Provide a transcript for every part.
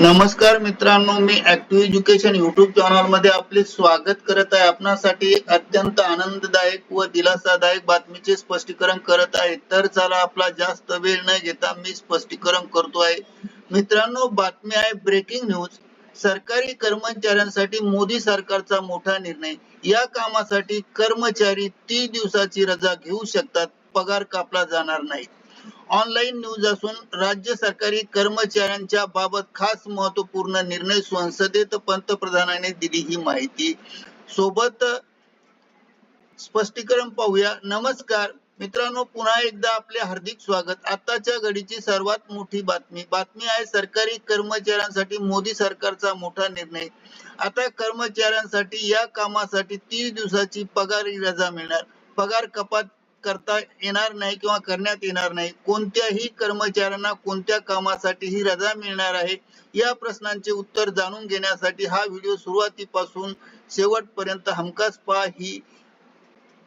नमस्कार मित्रांनो मी ऍक्टिव्ह एज्युकेशन युट्यूब चॅनलमध्ये आपले स्वागत करत आहे. आपणासाठी एक अत्यंत आनंददायक व दिलासादायक बातमीचे स्पष्टीकरण करत आहे. तर चला आपला जास्त वेळ न घेता मी स्पष्टीकरण करतो आहे. मित्रांनो बातमी आहे ब्रेकिंग न्यूज सरकारी कर्मचाऱ्यांसाठी मोदी सरकारचा मोठा निर्णय. या कामासाठी कर्मचारी तीस दिवसाची रजा घेऊ शकतात. पगार कापला जाणार नाही. ऑनलाईन न्यूज असून राज्य सरकारी कर्मचाऱ्यांच्या बाबत खास महत्त्वपूर्ण निर्णय संसदेत पंतप्रधानांनी दिली ही माहिती. सोबत स्पष्टीकरण पाहूया. नमस्कार. मित्रांनो पुन्हा एकदा आपले हार्दिक स्वागत. आताच्या घडीची सर्वात मोठी बातमी. बातमी आहे सरकारी कर्मचाऱ्यांसाठी मोदी सरकारचा मोठा निर्णय. आता कर्मचाऱ्यांसाठी या कामासाठी तीस दिवसाची पगार रजा मिळणार. पगार कपात करता येणार नाही किंवा करण्यात येणार नाही. कोणत्याही कर्मचाऱ्यांना कोणत्या कामासाठी ही रजा मिळणार आहे या प्रश्नांचे उत्तर जाणून घेण्यासाठी हा व्हिडिओ सुरुवातीपासून शेवटपर्यंत हमखास पहा ही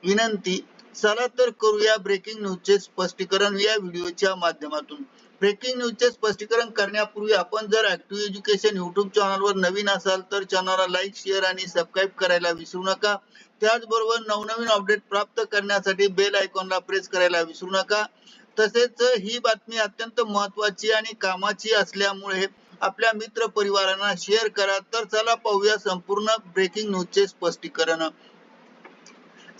विनंती. चला तर करूया ब्रेकिंग न्यूजचे स्पष्टीकरण या व्हिडिओच्या माध्यमातून. ब्रेकिंग न्यूजचे स्पष्टीकरण करण्यापूर्वी आपण जर ऍक्टिव्ह एज्युकेशन युट्यूब चॅनलवर नवीन असाल तर चॅनलला लाईक शेअर आणि सबस्क्राईब करायला विसरू नका. त्याचबरोबर नवनवीन अपडेट प्राप्त करण्यासाठी बेल आयकॉनला प्रेस करायला विसरू नका. तसेच ही बातमी अत्यंत महत्वाची आणि कामाची असल्यामुळे आपल्या मित्र परिवारांना शेअर करा. तर चला पाहूया संपूर्ण ब्रेकिंग न्यूजचे स्पष्टीकरण.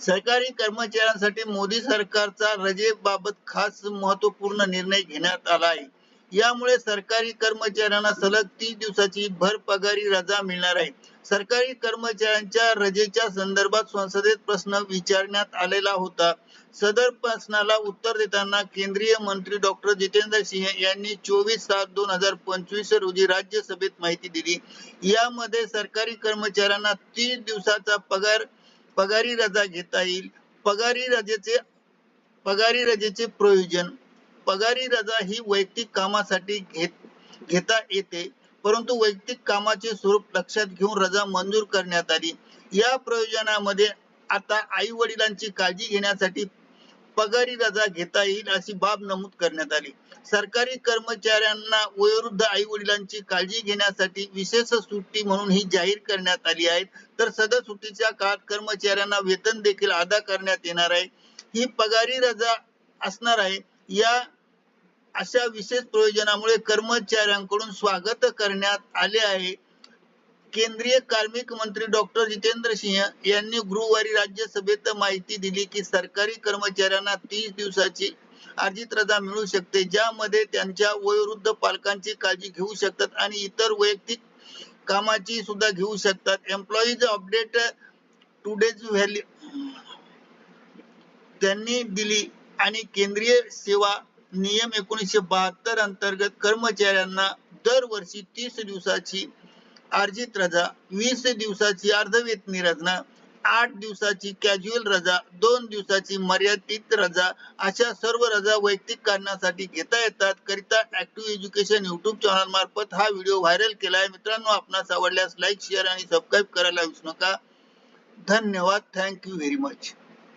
सरकारी कर्मचाऱ्यांसाठी मोदी सरकारचा रजेबाबत खास महत्त्वपूर्ण निर्णय घेण्यात आला आहे यामुळे सरकारी कर्मचाऱ्यांना सलग तीस दिवसाची भर पगारी रजा मिळणार आहे. सरकारी कर्मचाऱ्यांच्या रजेच्या संदर्भात संसदेत प्रश्न विचारण्यात आलेला होता. सदर प्रश्नाला उत्तर देताना केंद्रीय मंत्री डॉक्टर जितेंद्र सिंह यांनी चोवीस सात दोन हजार पंचवीस रोजी राज्यसभेत माहिती दिली. यामध्ये सरकारी कर्मचाऱ्यांना तीस दिवसाचा पगार पगारी रजा घेता येईल. पगारी रजेचे पगारी रजेचे प्रयोजन पगारी रजा ही वैयक्तिक कामासाठी घेत घेता येते. परंतु वैयक्तिक कामाचे स्वरूप लक्षात घेऊन रजा मंजूर करण्यात आली. या प्रयोजनामध्ये आता आई वडिलांची काळजी घेण्यासाठी पगारी रजा घेता येईल अशी बाब नमूद करण्यात आली. सरकारी कर्मचाऱ्यांना वयोवृद्ध आई वडिलांची काळजी घेण्यासाठी विशेष सुट्टी म्हणून ही जाहीर करण्यात आली आहे. तर सदर सुट्टीच्या काळात कर्मचाऱ्यांना वेतन देखील अदा करण्यात येणार आहे. ही पगारी रजा असणार आहे. या अशा विशेष प्रयोजनामुळे कर्मचाऱ्यांकडून स्वागत करण्यात आले आहे. केंद्रीय कार्मिक मंत्री डॉक्टर जितेंद्र सिंह यांनी गुरुवारी राज्यसभेत माहिती दिली की सरकारी कर्मचाऱ्यांना तीस दिवसाची अर्जित रजा मिळू शकते ज्यामध्ये त्यांच्या वयोवृद्ध पालकांची काळजी घेऊ शकतात आणि इतर वैयक्तिक कामाची सुद्धा घेऊ शकतात. एम्प्लॉईज अपडेट टुडेज व्हॅल्यू त्यांनी दिली आणि केंद्रीय सेवा नियम एकोणीसशे बहात्तर अंतर्गत कर्मचाऱ्यांना दरवर्षी तीस दिवसाची अर्जित रजा वीस दिवसाची अर्धवेतनी रचना आठ दिवसाची कॅज्युअल रजा दोन दिवसाची मर्यादित रजा अशा सर्व रजा वैयक्तिक कारणासाठी घेता येतात. करिता ऍक्टिव्ह एज्युकेशन युट्यूब चॅनल मार्फत हा व्हिडिओ व्हायरल केला आहे मित्रांनो आपणास आवडल्यास लाईक शेअर आणि सबस्क्राईब करायला विसरू नका. धन्यवाद. Thank you very much